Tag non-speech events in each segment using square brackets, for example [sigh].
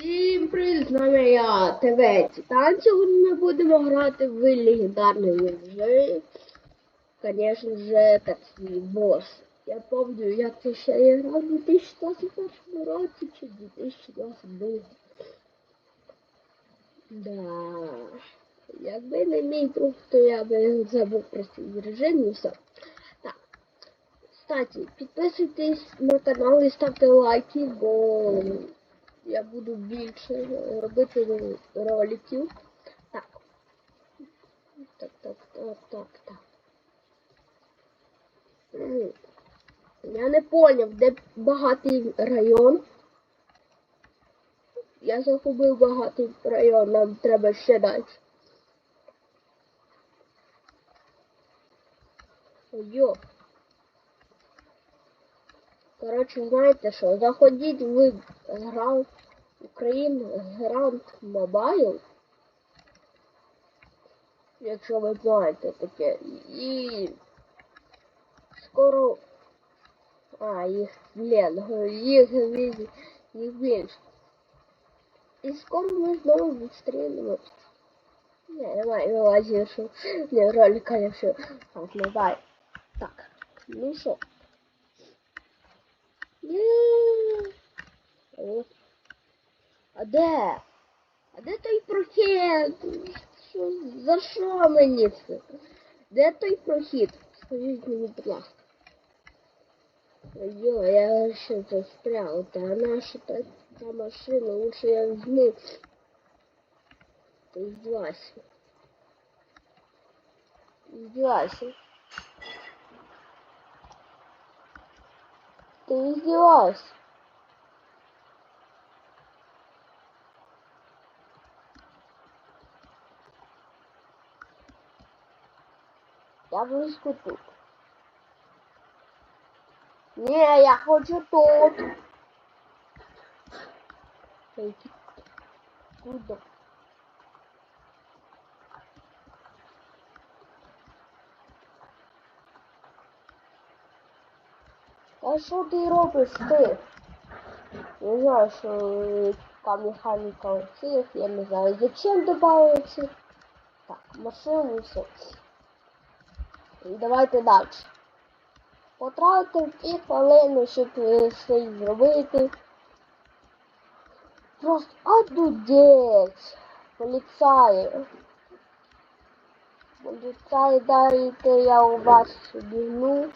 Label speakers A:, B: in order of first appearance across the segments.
A: Всім привіт, з нами я ТВ Титан. Сьогодні ми будемо грати в легендарний режим. Звісно же, такий бос. Я пам'ятаю, як це ще я грав у 2021 році чи 2022. Да. Якби не мій друг, то я би забув про цей режим і все. Так. Кстати, підписуйтесь на канал і ставте лайки, бо я буду більше робити роликів. Так. Так, так, так, так, так. Я не поняв, де багатий район. Я загубив багатий район, нам треба ще далі. Йо. Коротше, знаєте що, заходіть в грав Україн Гранд Мобайл. Якщо ви знаєте таке. І скоро... А, їх, блін, їх, їх, більше. І скоро ми знову зустрінемось. Не, на увазі, що не ролика я все так не знаю. Так, ну що. Є. О. А де? А де той прохід? Що, за що мені це? Де той прохід? Скажіть мені, будь ласка. Йо, я ще застрял. Та наша та, та машина, лучше я візьму. Ти здівайся. Здівайся. Ты издеваешься. Я близько тут. Не, я хочу тут. Пойди. Куда? А що ти робиш ти? Не знаю, що яка механіка у я не знаю, зачем добавиться. Так, машину все. І давайте далі. Потратив дві хвилини, щоб е, щось зробити. Просто одудеть. Поліцаї. Поліцаї, дайте я у вас бігну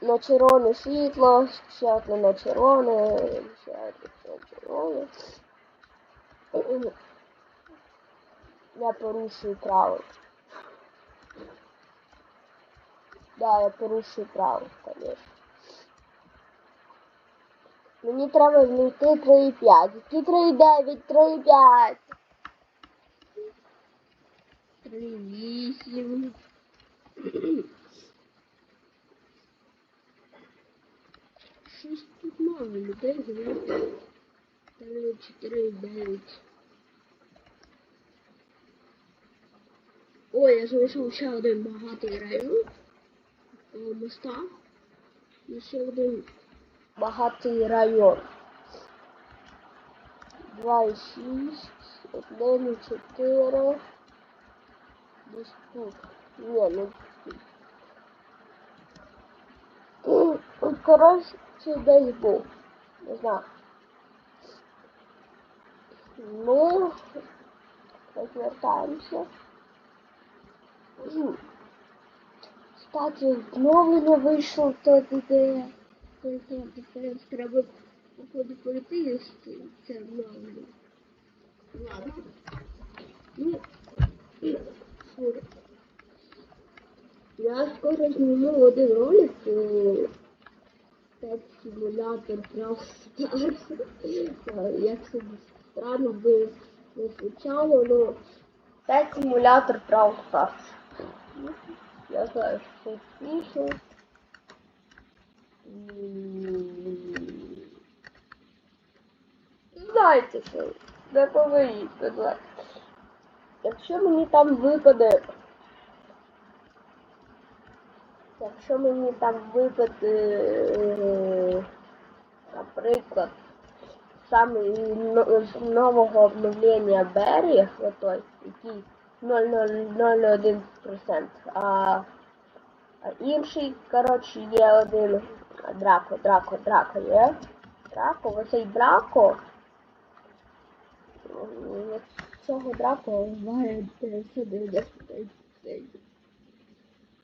A: на червоне світло, ще одне на червоне, ще одне на червоне. Я порушую правила. Да, я порушую правила, конечно. Мені треба знайти 3,5. Які 3,9, 3,5. 3,8. Щось тут мало людей, давайте. 3, 4, 9. Ой, я знайшов ще один багатий район. Коло моста. І ще один багатий район. 2 і 6, 1 і 4. Десь тут. Ні, не тут. Коротше, десь був. Не знаю. Ну, розвертаємося. М. Кстати, знову не вийшов то, де тепер треба походу пройти, якщо це обновлено. Ладно. Ну. Я скоро зніму один ролик. е, Пет симулятор Brawl Stars. Як це странно би не звучало, но Пет симулятор Brawl Stars. Я знаю, що смішно. Знаєте що, не повинні сказати. Якщо мені там випаде Якщо мені там випаде, е, наприклад, з нового обновлення Беррі, отой, який 0,001%. А, інший, коротше, є один Драко, Драко, Драко є. Драко, оцей Драко. Цього Драко має 999 день.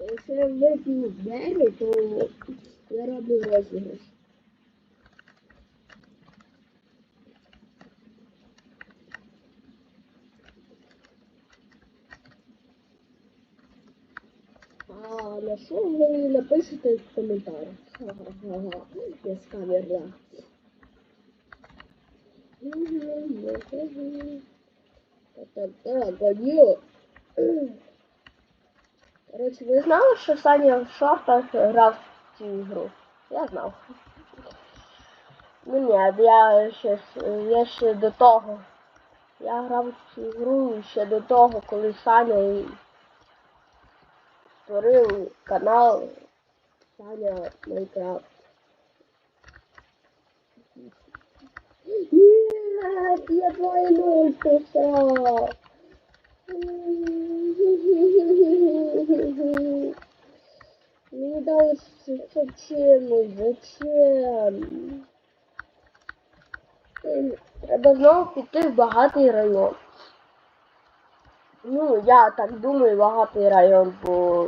A: Якщо я вип'ю Беррі, то я роблю розіграш. А на що ви напишете в коментарях? Ага, я з гоню. Короче, ви знали, що Саня в шортах грав в цю ігру? Я знав. Ну ні, я ще, я ще до того. Я грав в цю ігру ще до того, коли Саня створив канал Саня Майнкрафт. Нет, я 2.0 писал. Не дал зачем, зачем? Ем, Треба знову піти в багатий район. Ну, я так думаю, багатий район, бо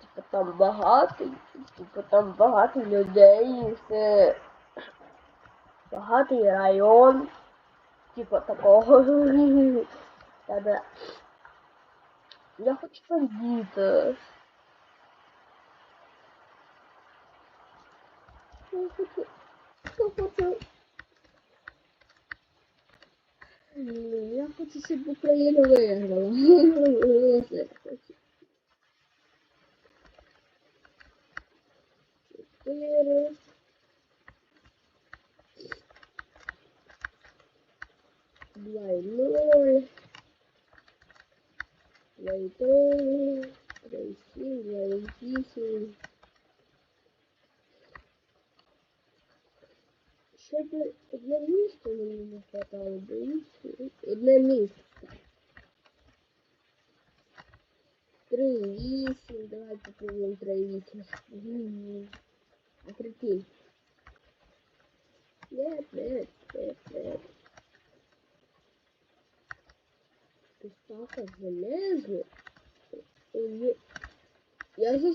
A: типу там багатий, типу там багато людей, і все багатий район, типу такого. [laughs] Та-да. Я хочу бандита. Я хочу. Я хочу. М, Я хочу, щоб Україна виграла. Оце я хочу. Чотири. Два і ноль. Два і три. Три і сім, два і вісім. Б одне місце мені не хватало, бо інше- одне місце. Три вісім, давай попробуємо три вісім. А прикинь. Нет, нет, нет, нет. Пистака железный. Я за...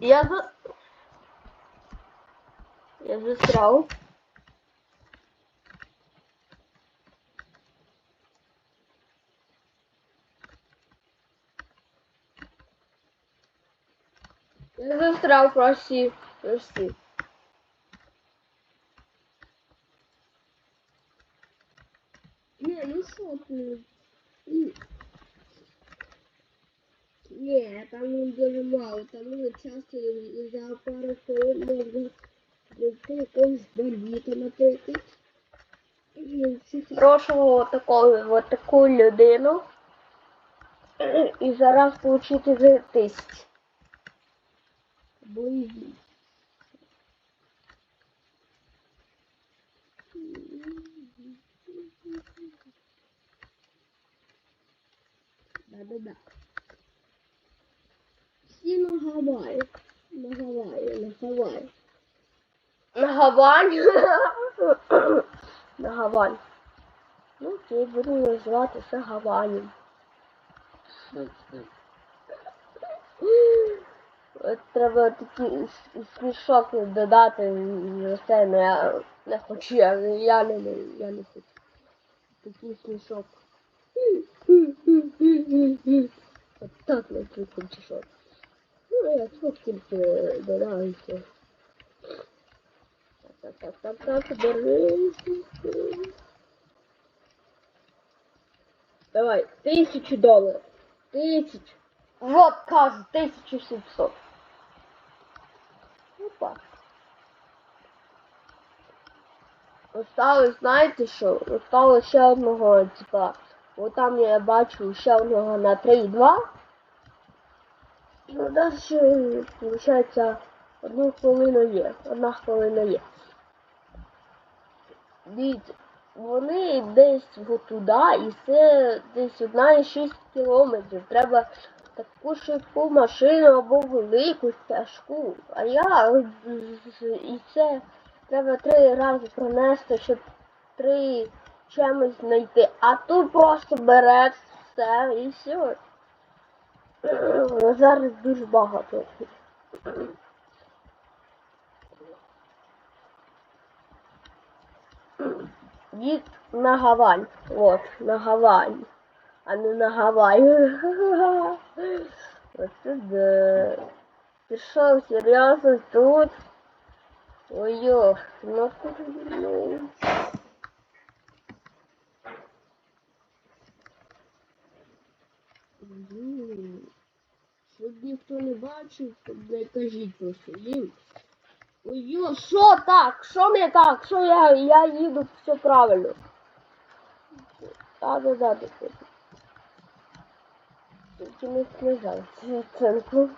A: Я за... Я застрял. Я застрял, прости, прости. Не, ну что ты? М. Не, там дуже мало, там ну, часто за пару хвилин можна знайти якогось бандита, наприклад. Прошу таку, таку людину. І зараз отримати за тисяч. Боїсь. Да-да-да. Всі на Гавайї. На Гавайї, на Гавайї. На Гавань. [laughs] на Гавань. Ну, окей, буду називати це Гаванем. От Треба такий смішок додати в це, але я не хочу, я, я не, я не хочу. Такий смішок. От так на цьому смішок. Ну, я тут тільки додаю все. Так, так, так, так, так, бери. Давай, тысячу долларов. Тысячу. Вот, кажу, 1700. Опа. Осталось, знаєте що? Осталось ще одного, типа, от там я бачу ще одного на 3,2. Ну, далі, виходить, одну хвилину є. Одна хвилина є. Дивіться, вони десь туди, і це десь одна і 6 кілометрів. Треба таку швидку машину або велику тяжку. А я і це треба три рази пронести, щоб три чимось знайти. А тут просто береш все і все. [clears throat] Зараз дуже багато. Їдь на Гавань. От, на Гавань. А не на Гавай. Оце [laughs] да. Ти що, серйозно тут? Ой-ой, ну ну. М, Щоб ніхто не бачив, то не кажіть просто їм. Що так? Що не так? Що я, я їду все правильно? Так, да, да. Тільки не снижай оценку.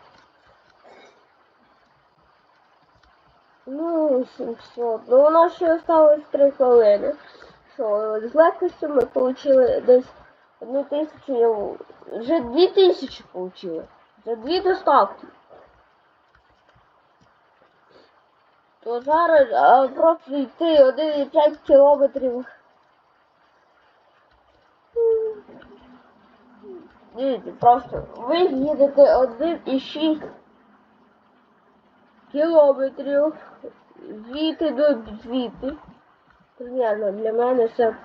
A: Ну, 700. Ну, у нас ще осталось 3 хвилини. Що, з легкостю ми отримали десь одну тисячу, вже дві тисячі отримали. За дві доставки. Зараз а, просто йти 1,5 кілометрів. Дивіться, просто ви їдете 1,6 кілометрів звідти до звідти. Примерно для мене це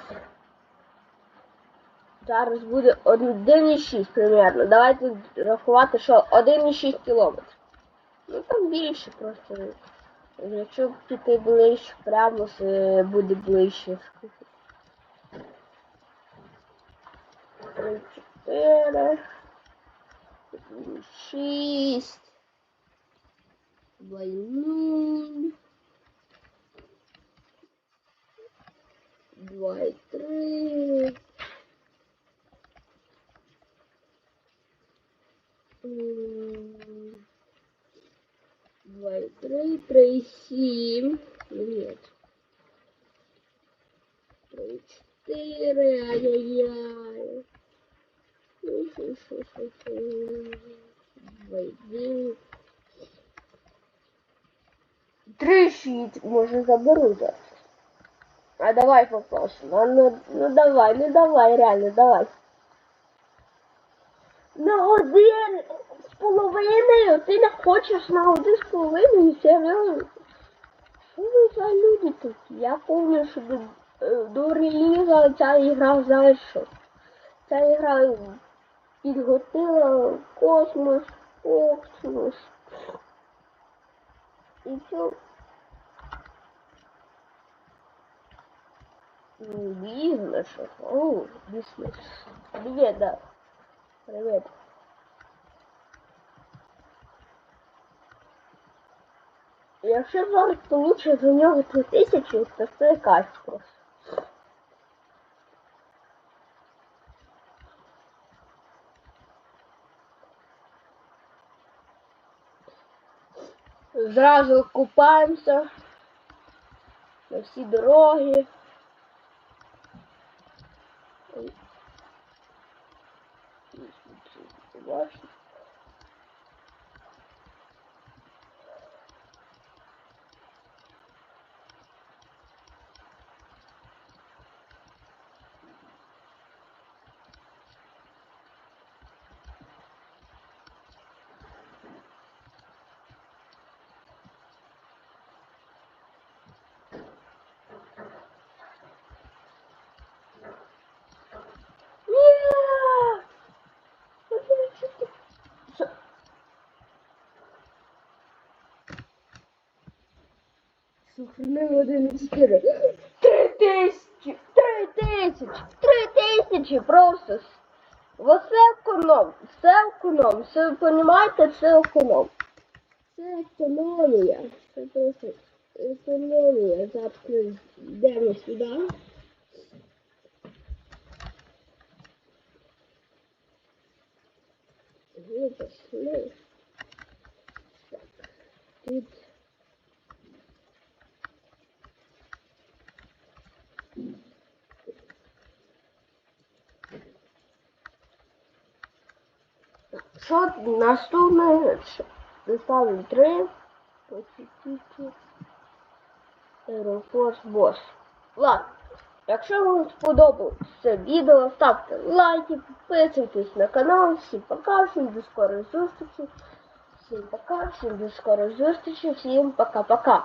A: зараз буде 1,6 примерно. Давайте рахувати, що 1,6 кілометрів. Ну там більше просто. Якщо піти ближче, прямо це буде ближче. Три, чотири, шість, два, нуль, два, і три. М, и три, три и семь. Нет. Три, четыре, ай-яй-яй. Ну, шо, шо, шо, шо. Два и девять. Три шість, може заберу зараз. А давай попросимо. А ну, ну давай, ну давай, реально, давай. На годину з половиною? Ти не хочеш на годину з половиною? Серйозно? Що ви за люди тут? Я помню, що до, е, до реліза ця ігра, знаєш що? Ця ігра підготила космос, космос. І все. Бизнес. О, бизнес. Привет, да. Привет. Якщо зараз получить за нього 3000, то це кайф просто. Зразу купаємося на всі дороги. Ой. Бачите? Ні! Що? Сохранив один і чотири. Три тисячі! Три тисячі! Три тисячі просто! Оце економ! Це економ! Це ви розумієте, це економ! Це економія! Це просто економія! Завтра йдемо сюди. Ви пішли. Так, тут Що наступне? Доставлю три. Посітіть. Аерофорс Бос. Ладно. Якщо вам сподобалось це відео, ставте лайки, підписуйтесь на канал. Всім пока, всім до скорої зустрічі. Всім пока, всім до скорої зустрічі, всім пока-пока.